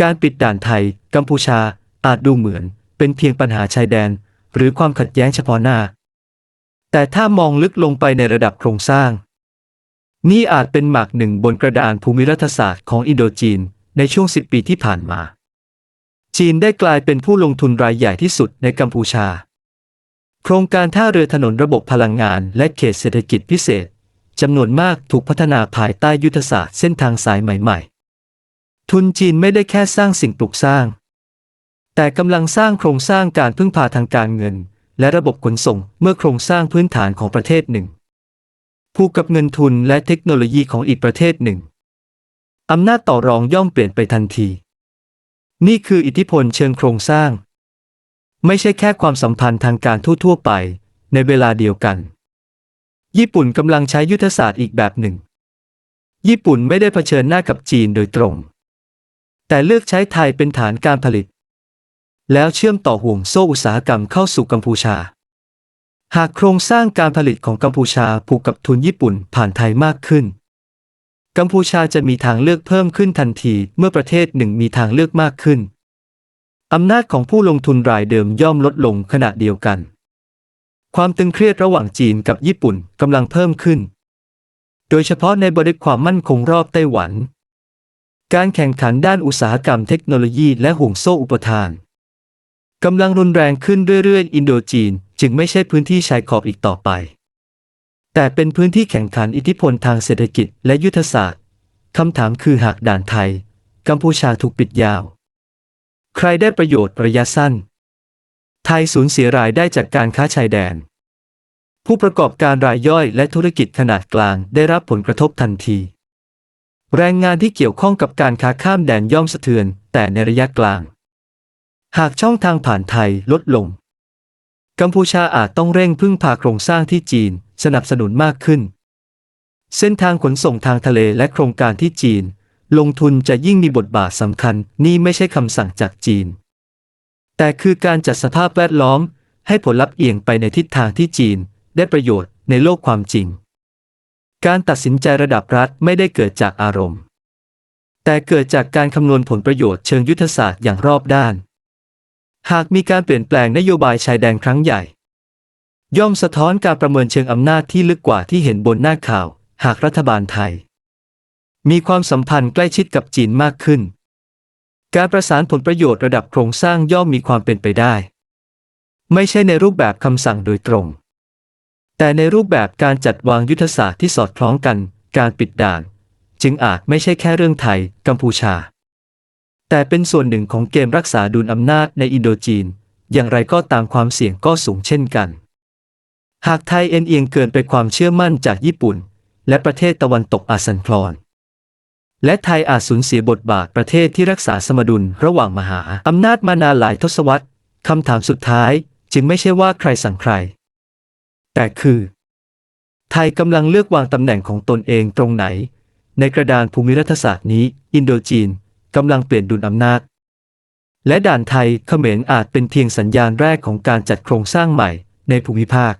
การปิดด่านไทย กัมพูชาอาจดูเหมือน เป็นเพียงปัญหาชายแดน หรือความขัดแย้งเฉพาะหน้า แต่ถ้ามองลึกลงไปในระดับโครงสร้าง นี่อาจเป็นหมากหนึ่งบนกระดานภูมิรัฐศาสตร์ของอินโดจีนในช่วง 10 ปีที่ผ่านมา จีนได้กลายเป็นผู้ลงทุนรายใหญ่ที่สุดในกัมพูชา โครงการท่าเรือถนนระบบพลังงานและเขตเศรษฐกิจพิเศษจำนวนมากถูกพัฒนาภายใต้ยุทธศาสตร์เส้นทางสายใหม่ๆ ทุนจีนไม่ได้แค่สร้างสิ่งปลูกสร้าง แต่กำลังสร้างโครงสร้างการพึ่งพาทางการเงิน และระบบขนส่งเมื่อโครงสร้างพื้นฐานของประเทศหนึ่งผูกกับเงินทุนและเทคโนโลยีของอีกประเทศหนึ่งอำนาจต่อรองย่อมเปลี่ยนไปทันที นี่คืออิทธิพลเชิงโครงสร้าง ไม่ใช่แค่ความสัมพันธ์ทางการทั่วๆไป ในเวลาเดียวกัน ญี่ปุ่นกำลังใช้ยุทธศาสตร์อีกแบบหนึ่ง ญี่ปุ่นไม่ได้เผชิญหน้ากับจีนโดยตรง แต่เลือกใช้ไทยเป็นฐานการผลิต แล้วเชื่อมต่อห่วงโซ่อุตสาหกรรมเข้าสู่กัมพูชา หากโครงสร้างการผลิตของกัมพูชาผูกกับทุนญี่ปุ่นผ่านไทยมากขึ้น กัมพูชาจะมีทางเลือกเพิ่มขึ้นทันทีเมื่อประเทศหนึ่งมีทางเลือกมากขึ้น อำนาจของผู้ลงทุนรายเดิมย่อมลดลงขณะเดียวกัน ความตึงเครียดระหว่างจีนกับญี่ปุ่นกำลังเพิ่มขึ้น โดยเฉพาะในบริบทความมั่นคงรอบไต้หวัน การแข่งขันด้านอุตสาหกรรมเทคโนโลยีและห่วงโซ่อุปทานกำลังรุนแรงขึ้นเรื่อยๆ อินโดจีน จึงไม่ใช่พื้นที่ชายขอบอีกต่อไป แต่เป็นพื้นที่แข่งขันอิทธิพลทางเศรษฐกิจและยุทธศาสตร์คำถามคือหากด่านไทย กัมพูชาถูกปิดยาว ใครได้ประโยชน์ระยะสั้น ไทยสูญเสียรายได้จากการค้าชายแดน ผู้ประกอบการรายย่อยและธุรกิจขนาดกลางได้รับผลกระทบทันที แรงงานที่เกี่ยวข้องกับการค้าข้ามแดนย่อมสะเทือน แต่ในระยะกลาง หากช่องทางผ่านไทยลดลง กัมพูชาอาจต้องเร่งพึ่งพาโครงสร้างที่จีนสนับสนุนมากขึ้น เส้นทางขนส่งทางทะเลและโครงการที่จีน ลงทุนจะยิ่งมีบทบาทสำคัญนี่ไม่ใช่คำสั่งจากจีน แต่คือการจัดสภาพแวดล้อม ให้ผลลัพธ์เอียงไปในทิศทางที่จีน ได้ประโยชน์ในโลกความจริง การตัดสินใจระดับรัฐไม่ได้เกิดจากอารมณ์ แต่เกิดจากการคำนวณผลประโยชน์เชิงยุทธศาสตร์อย่างรอบด้าน หากมีการเปลี่ยนแปลงนโยบายชายแดนครั้งใหญ่ ย่อมสะท้อนการประเมินเชิงอำนาจที่ลึกกว่าที่เห็นบนหน้าข่าว หากรัฐบาลไทย มีความสัมพันธ์ใกล้ชิดกับจีนมากขึ้น การประสานผลประโยชน์ระดับโครงสร้างย่อมมีความเป็นไปได้ ไม่ใช่ในรูปแบบคำสั่งโดยตรง แต่ในรูปแบบการจัดวางยุทธศาสตร์ที่สอดคล้องกัน การปิดด่าน จึงอาจไม่ใช่แค่เรื่องไทย กัมพูชา แต่เป็นส่วนหนึ่งของเกมรักษาดุลอำนาจในอินโดจีน อย่างไรก็ตามความเสี่ยงก็สูงเช่นกัน หากไทยเอ็นเอียงเกินไปความเชื่อมั่นจากญี่ปุ่น และประเทศตะวันตกอาสันคลอน และไทยอาจสูญเสียบทบาทประเทศที่รักษาสมดุลระหว่างมหาอำนาจมานานหลายทศวรรษคำถามสุดท้าย จึงไม่ใช่ว่าใครสั่งใคร แต่คือ ไทยกำลังเลือกวางตำแหน่งของตนเองตรงไหน ในกระดานภูมิรัฐศาสตร์นี้ อินโดจีนกำลังเปลี่ยนดุลอำนาจ และด่านไทยเขมรอาจเป็นเพียงสัญญาณแรกของการจัดโครงสร้างใหม่ในภูมิภาค